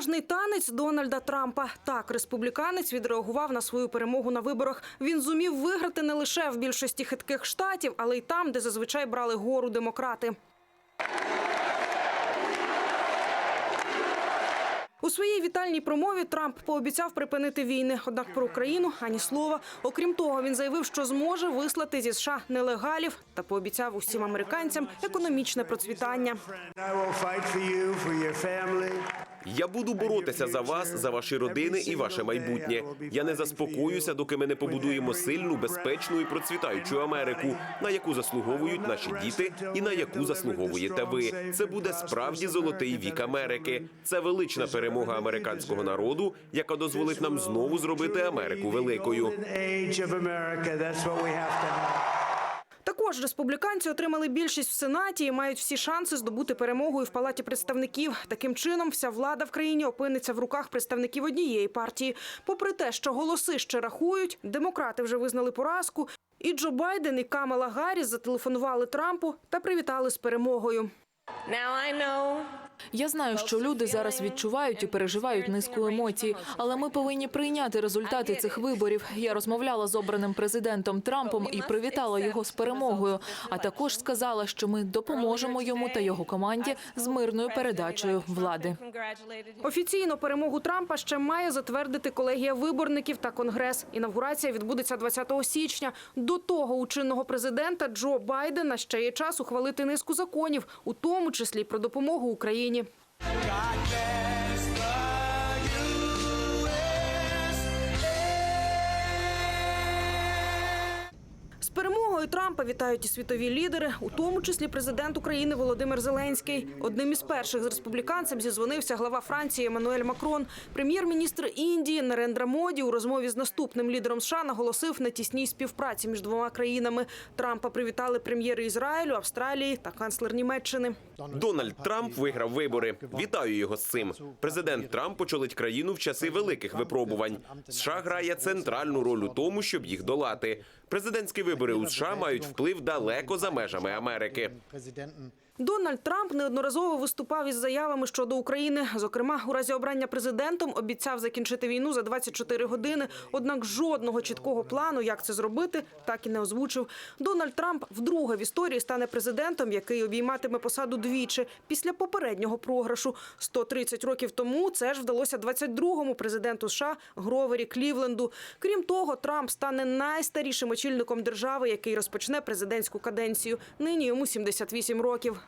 Переможний танець Дональда Трампа. Так, республіканець відреагував на свою перемогу на виборах. Він зумів виграти не лише в більшості хитких штатів, але й там, де зазвичай брали гору демократи. У своїй вітальній промові Трамп пообіцяв припинити війни. Однак про Україну ані слова. Окрім того, він заявив, що зможе вислати зі США нелегалів та пообіцяв усім американцям економічне процвітання. Я буду боротися за вас, за ваші родини і ваше майбутнє. Я не заспокоюся, доки ми не побудуємо сильну, безпечну і процвітаючу Америку, на яку заслуговують наші діти і на яку заслуговуєте ви. Це буде справді золотий вік Америки. Це велична перемога американського народу, яка дозволить нам знову зробити Америку великою. Також республіканці отримали більшість в сенаті і мають всі шанси здобути перемогу і в палаті представників. Таким чином, вся влада в країні опиниться в руках представників однієї партії. Попри те, що голоси ще рахують, демократи вже визнали поразку. І Джо Байден і Камала Гарріс зателефонували Трампу та привітали з перемогою. Now I know Я знаю, що люди зараз відчувають і переживають низку емоцій, але ми повинні прийняти результати цих виборів. Я розмовляла з обраним президентом Трампом і привітала його з перемогою. А також сказала, що ми допоможемо йому та його команді з мирною передачею влади. Офіційно перемогу Трампа ще має затвердити колегія виборників та конгрес. Інавгурація відбудеться 20 січня. До того у чинного президента Джо Байдена ще є час ухвалити низку законів, у тому числі про допомогу Україні. З перемогою Трампа вітають і світові лідери, у тому числі президент України Володимир Зеленський. Одним із перших з республіканцем зізвонився глава Франції Еммануель Макрон. Прем'єр-міністр Індії Нарендра Моді у розмові з наступним лідером США наголосив на тісній співпраці між двома країнами. Трампа привітали прем'єри Ізраїлю, Австралії та канцлер Німеччини. Дональд Трамп виграв вибори. Вітаю його з цим. Президент Трамп очолить країну в часи великих випробувань. США грає центральну роль у тому, щоб їх долати. Президентські вибори у США мають вплив далеко за межами Америки. Дональд Трамп неодноразово виступав із заявами щодо України. Зокрема, у разі обрання президентом обіцяв закінчити війну за 24 години. Однак жодного чіткого плану, як це зробити, так і не озвучив. Дональд Трамп вдруге в історії стане президентом, який обійматиме посаду двічі після попереднього програшу. 130 років тому це ж вдалося 22-му президенту США Гровері Клівленду. Крім того, Трамп стане найстарішим очільником держави, який розпочне президентську каденцію. Нині йому 78 років.